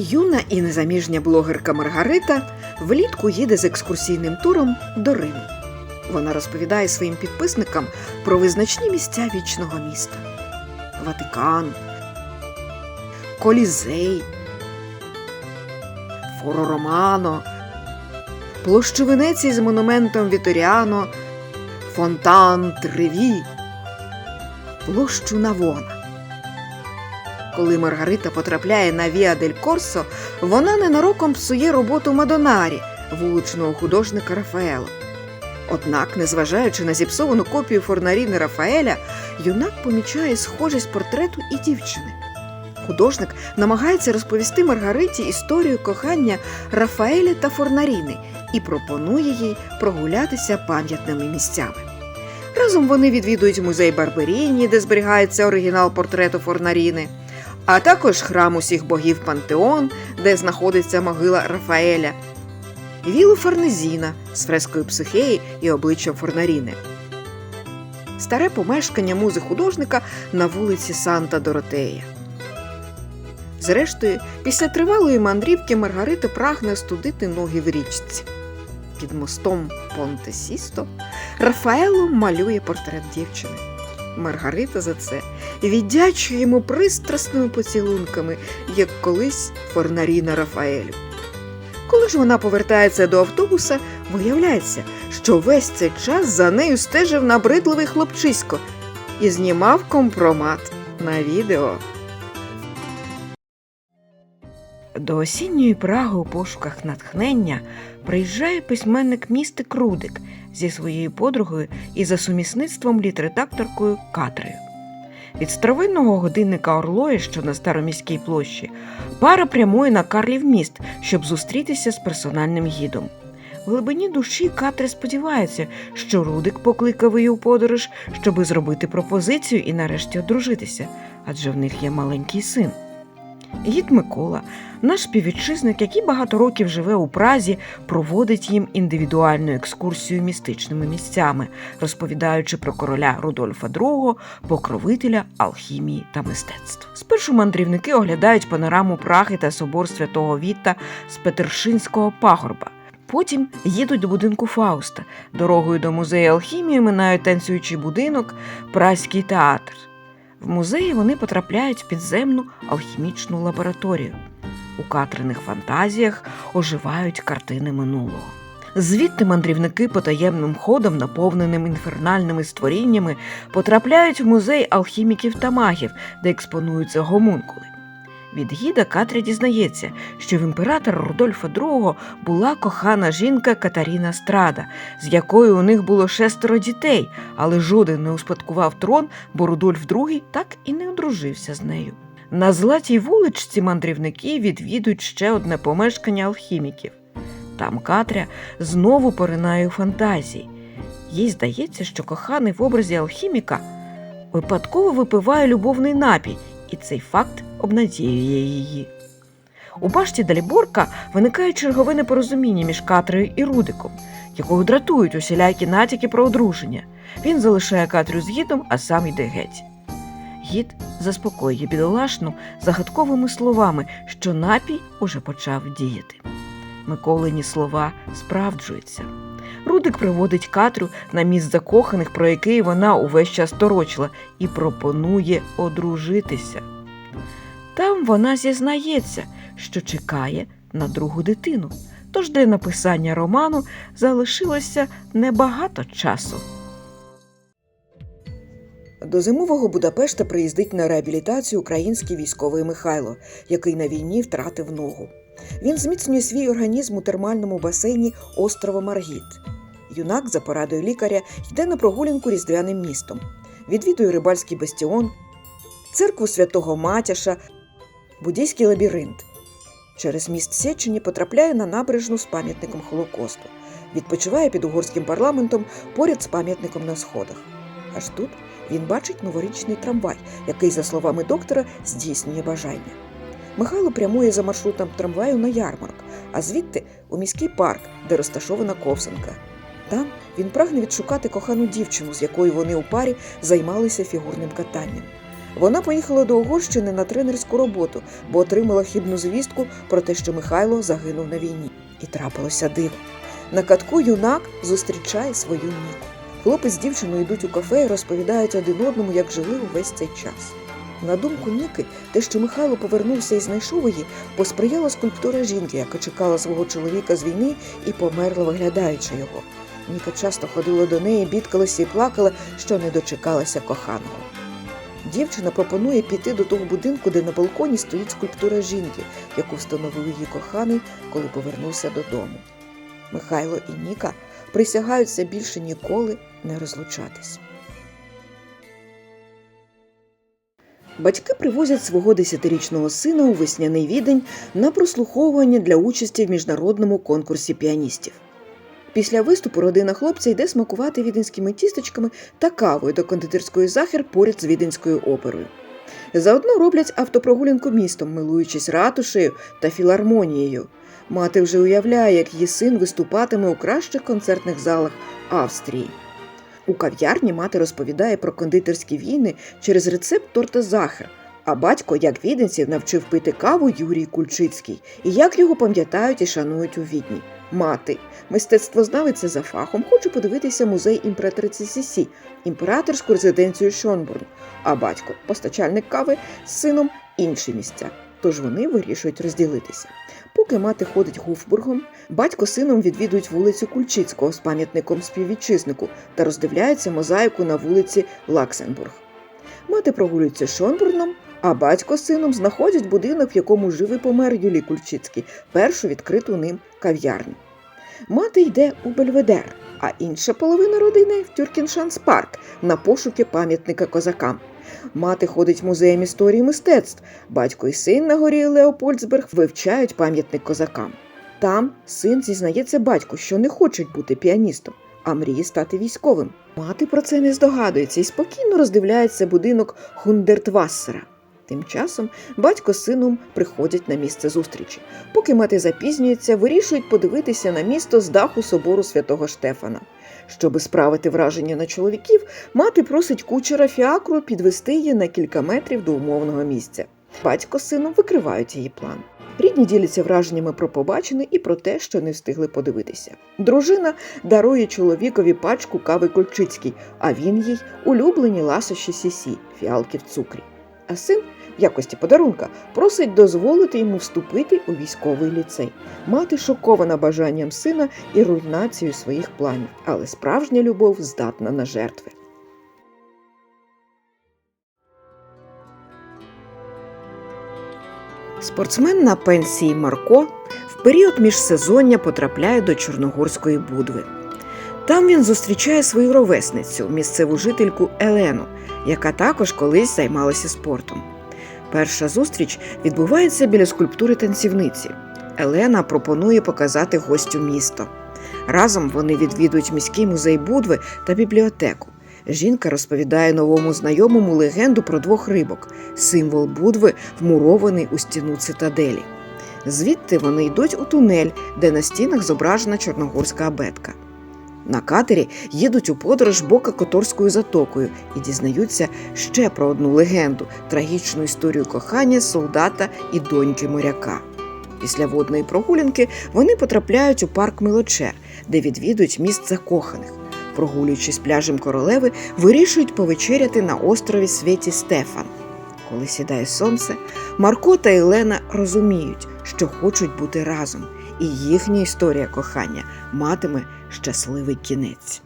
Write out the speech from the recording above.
Юна і незаміжня блогерка Маргарита влітку їде з екскурсійним туром до Риму. Вона розповідає своїм підписникам про визначні місця вічного міста: Ватикан, Колізей, Форо Романо, площу Венеції з монументом Віторіано, Фонтан Треві, площу Навона. Коли Маргарита потрапляє на Віа дель Корсо, вона ненароком псує роботу Мадонарі, вуличного художника Рафаело. Однак, незважаючи на зіпсовану копію Форнаріни Рафаеля, юнак помічає схожість портрету і дівчини. Художник намагається розповісти Маргариті історію кохання Рафаеля та Форнаріни і пропонує їй прогулятися пам'ятними місцями. Разом вони відвідують музей Барберіні, де зберігається оригінал портрету Форнаріни, а також храм усіх богів Пантеон, де знаходиться могила Рафаеля, вілу Фарнезіна з фрескою психеї і обличчям Форнаріни. Старе помешкання музи художника на вулиці Санта Доротея. Зрештою, після тривалої мандрівки Маргарита прагне студити ноги в річці. Під мостом Понте Сісто Рафаело малює портрет дівчини. Маргарита за це віддячує йому пристрасними поцілунками, як колись Форнаріна Рафаелю. Коли ж вона повертається до автобуса, виявляється, що весь цей час за нею стежив набридливий хлопчисько і знімав компромат на відео. До осінньої Праги у пошуках натхнення приїжджає письменник містик Рудик зі своєю подругою і за сумісництвом літредакторкою Катрею. Від старовинного годинника Орлої, що на староміській площі, пара прямує на Карлів міст, щоб зустрітися з персональним гідом. В глибині душі Катри сподівається, що Рудик покликав її у подорож, щоби зробити пропозицію і нарешті одружитися, адже в них є маленький син. Гід Микола, наш співвітчизник, який багато років живе у Празі, проводить їм індивідуальну екскурсію містичними місцями, розповідаючи про короля Рудольфа II, покровителя алхімії та мистецтв. Спершу мандрівники оглядають панораму Праги та собор святого Віта з Петершинського пагорба. Потім їдуть до будинку Фауста. Дорогою до музею алхімії минають танцюючий будинок, Празький театр. В музеї вони потрапляють в підземну алхімічну лабораторію. У Катриних фантазіях оживають картини минулого. Звідти мандрівники потаємним ходом, наповненим інфернальними створіннями, потрапляють в музей алхіміків та магів, де експонуються гомункули. Від гіда Катря дізнається, що в імператора Рудольфа II була кохана жінка Катаріна Страда, з якою у них було шестеро дітей, але жоден не успадкував трон, бо Рудольф II так і не одружився з нею. На златій вуличці мандрівники відвідують ще одне помешкання алхіміків. Там Катря знову поринає у фантазії. Їй здається, що коханий в образі алхіміка випадково випиває любовний напій, і цей факт обнадіює її. У башті Даліборка виникає чергове непорозуміння між Катрею і Рудиком, якого дратують усілякі натяки про одруження. Він залишає Катрю з гідом, а сам йде геть. Гід заспокоює бідолашну загадковими словами, що напій уже почав діяти. Миколині слова справджуються. Рудик приводить Катрю на місць закоханих, про який вона увесь час торочила, і пропонує одружитися. Там вона зізнається, що чекає на другу дитину, тож для написання роману залишилося небагато часу. До зимового Будапешта приїздить на реабілітацію український військовий Михайло, який на війні втратив ногу. Він зміцнює свій організм у термальному басейні острова Маргіт. Юнак за порадою лікаря йде на прогулянку різдвяним містом, відвідує рибальський бастіон, церкву святого Матяша, буддійський лабіринт. Через міст Сечені потрапляє на набережну з пам'ятником Холокосту, відпочиває під угорським парламентом поряд з пам'ятником на сходах. Аж тут він бачить новорічний трамвай, який, за словами доктора, здійснює бажання. Михайло прямує за маршрутом трамваю на ярмарок, а звідти у міський парк, де розташована ковзанка. Там він прагне відшукати кохану дівчину, з якою вони у парі займалися фігурним катанням. Вона поїхала до Угорщини на тренерську роботу, бо отримала хібну звістку про те, що Михайло загинув на війні. І трапилося диво. На катку юнак зустрічає свою Ніку. Хлопець з дівчиною йдуть у кафе і розповідають один одному, як жили увесь цей час. На думку Ніки, те, що Михайло повернувся і знайшов її, посприяла скульптура жінки, яка чекала свого чоловіка з війни і померла, виглядаючи його. Ніка часто ходила до неї, бідкалася і плакала, що не дочекалася коханого. Дівчина пропонує піти до того будинку, де на балконі стоїть скульптура жінки, яку встановив її коханий, коли повернувся додому. Михайло і Ніка присягаються більше ніколи не розлучатись. Батьки привозять свого десятирічного сина у весняний відень на прослуховування для участі в міжнародному конкурсі піаністів. Після виступу родина хлопця йде смакувати віденськими тістечками та кавою до кондитерської захер поряд з віденською оперою. Заодно роблять автопрогулянку містом, милуючись ратушею та філармонією. Мати вже уявляє, як її син виступатиме у кращих концертних залах Австрії. У кав'ярні мати розповідає про кондитерські війни через рецепт торта Захер, а батько, як віденців, навчив пити каву Юрій Кульчицький і як його пам'ятають і шанують у відні. Мати, мистецтвознавиця за фахом, хоче подивитися музей імператриці Сісі, імператорську резиденцію Шонбурн, а батько, постачальник кави, з сином інші місця. Тож вони вирішують розділитися. Поки мати ходить Гофбургом, батько сином відвідують вулицю Кульчицького з пам'ятником співвітчизнику та роздивляються мозаїку на вулиці Лаксенбург. Мати прогулюється Шонбурном, а батько з сином знаходять будинок, в якому жив і помер Юлій Кульчицький, першу відкриту ним кав'ярню. Мати йде у Бельведер, а інша половина родини в Тюркіншанс парк на пошуки пам'ятника козакам. Мати ходить музеєм історії мистецтв. Батько і син на горі Леопольдсберг вивчають пам'ятник козакам. Там син зізнається батьку, що не хоче бути піаністом, а мріє стати військовим. Мати про це не здогадується і спокійно роздивляється будинок Хундертвассера. Тим часом батько з сином приходять на місце зустрічі. Поки мати запізнюється, вирішують подивитися на місто з даху собору святого Штефана. Щоби справити враження на чоловіків, мати просить кучера фіакру підвести її на кілька метрів до умовного місця. Батько з сином викривають її план. Рідні діляться враженнями про побачене і про те, що не встигли подивитися. Дружина дарує чоловікові пачку кави Кольчицькій, а він їй улюблені ласощі сісі, фіалки в цукрі. А син в якості подарунка просить дозволити йому вступити у військовий ліцей. Мати шокована бажанням сина і руйнацією своїх планів, але справжня любов здатна на жертви. Спортсмен на пенсії Марко в період міжсезоння потрапляє до Чорногорської будви. Там він зустрічає свою ровесницю, місцеву жительку Елену, яка також колись займалася спортом. Перша зустріч відбувається біля скульптури танцівниці. Елена пропонує показати гостю місто. Разом вони відвідують міський музей Будви та бібліотеку. Жінка розповідає новому знайомому легенду про двох рибок. Символ Будви вмурований у стіну цитаделі. Звідти вони йдуть у тунель, де на стінах зображена чорногорська абетка. На катері їдуть у подорож бока Которською затокою і дізнаються ще про одну легенду трагічну історію кохання солдата і доньки моряка. Після водної прогулянки вони потрапляють у парк Милочер, де відвідують міст закоханих. Прогулюючись пляжем королеви, вирішують повечеряти на острові Святі Стефан. Коли сідає сонце, Марко та Елена розуміють, що хочуть бути разом, і їхня історія кохання матиме щасливий кінець.